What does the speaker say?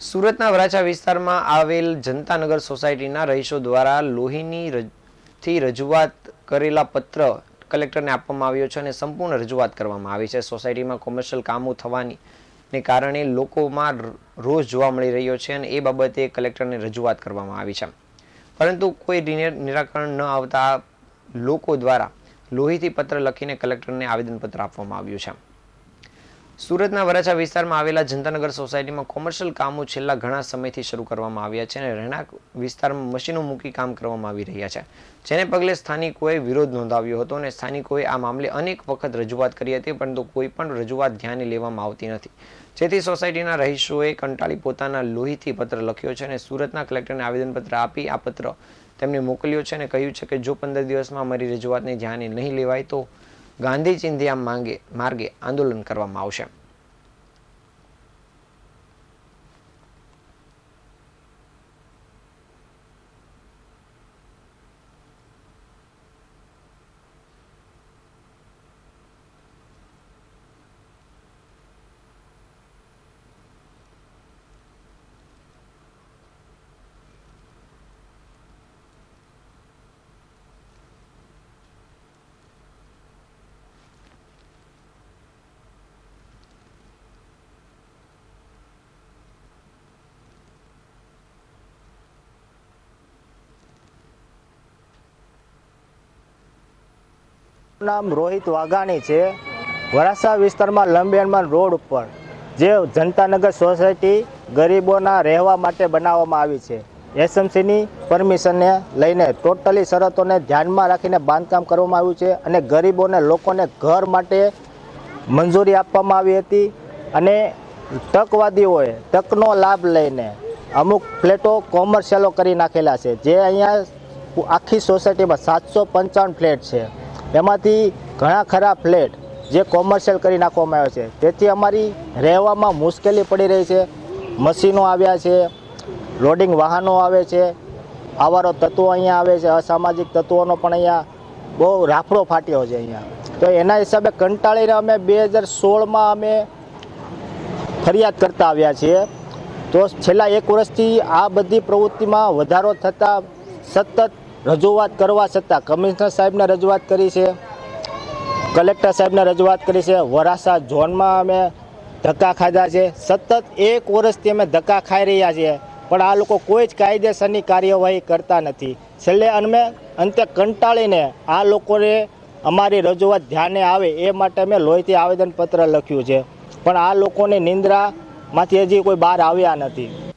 સુરતના વરાછા વિસ્તારમાં આવેલ જનતાનગર સોસાયટીના રહીશો દ્વારા લોહીની થી રજૂઆત કરેલા પત્ર કલેક્ટરને આપવામાં આવ્યો છે અને સંપૂર્ણ રજૂઆત કરવામાં આવી છે. સોસાયટીમાં કોમર્શિયલ કામો થવાની ને કારણે લોકોમાં રોષ જોવા મળી રહ્યો છે અને એ બાબતે કલેક્ટરને રજૂઆત કરવામાં આવી છે. પરંતુ કોઈ નિરાકરણ ન આવતા લોકો દ્વારા લોહીથી પત્ર લખીને કલેક્ટરને આવેદનપત્ર આપવામાં આવ્યું છે. સુરતના વરાછા વિસ્તારમાં આવેલા જનતાનગર સોસાયટીમાં કોમર્શિયલ કામો છેલ્લા ઘણા સમયથી શરૂ કરવામાં આવ્યા છે અને રહેણાંક વિસ્તારમાં મશીનો મૂકી કામ કરવામાં આવી રહ્યા છે. જેને પગલે સ્થાનિકોએ વિરોધ નોંધાવ્યો હતો અને સ્થાનિકોએ આ મામલે અનેક વખત રજૂઆત કરી હતી, પરંતુ કોઈ પણ રજૂઆત ધ્યાને લેવામાં આવતી નથી. જેથી સોસાયટીના રહીશોએ કંટાળી પોતાના લોહીથી પત્ર લખ્યો છે અને સુરતના કલેક્ટરને આવેદનપત્ર આપી આ પત્ર તેમને મોકલ્યો છે અને કહ્યું છે કે જો પંદર દિવસમાં અમારી રજૂઆતને ધ્યાને નહીં લેવાય તો ગાંધી ચિંધ્યા માંગે માર્ગે આંદોલન કરવામાં આવશે. નામ રોહિત વાઘાણી છે. વરાસા વિસ્તારમાં લંબેનમાં રોડ ઉપર, જે જનતાનગર સોસાયટી ગરીબોના રહેવા માટે બનાવવામાં આવી છે. એસએમસીની પરમિશનને લઈને ટોટલી શરતોને ધ્યાનમાં રાખીને બાંધકામ કરવામાં આવ્યું છે અને ગરીબોને લોકોને ઘર માટે મંજૂરી આપવામાં આવી હતી અને તકવાદીઓએ તકનો લાભ લઈને અમુક ફ્લેટો કોમર્શિયલો કરી નાખેલા છે. જે અહીંયા આખી સોસાયટીમાં સાતસો પંચાવન ફ્લેટ છે. એમાંથી ઘણા ખરા ફ્લેટ જે કોમર્શિયલ કરી નાખવામાં આવ્યા છે. તેથી અમારી રહેવામાં મુશ્કેલી પડી રહી છે. મશીનો આવ્યા છે. લોડિંગ વાહનો આવે છે. આવારો તત્વો અહીંયા આવે છે. અસામાજિક તત્વોનો પણ અહીંયા બહુ રાફડો ફાટ્યો છે અહીંયા. તો એના હિસાબે કંટાળીને અમે બે હજાર સોળમાં અમે ફરિયાદ કરતા આવ્યા છીએ. તો છેલ્લા એક વર્ષથી આ બધી પ્રવૃત્તિમાં વધારો થતાં સતત રજૂઆત કરવા છતાં કમિશનર સાહેબને રજૂઆત કરી છે, કલેક્ટર સાહેબને રજૂઆત કરી છે વરાસા ઝોનમાં અમે ધક્કા ખાધા છે. સતત એક વર્ષથી અમે ધક્કા ખાઈ રહ્યા છીએ, પણ આ લોકો કોઈ જ કાયદેસરની કાર્યવાહી કરતા નથી. છેલ્લે અમે અંતે કંટાળીને આ લોકોને અમારી રજૂઆત ધ્યાને આવે એ માટે અમે લોહીથી આવેદનપત્ર લખ્યું છે. પણ આ લોકોની નિંદ્રામાંથી હજી કોઈ બહાર આવ્યા નથી.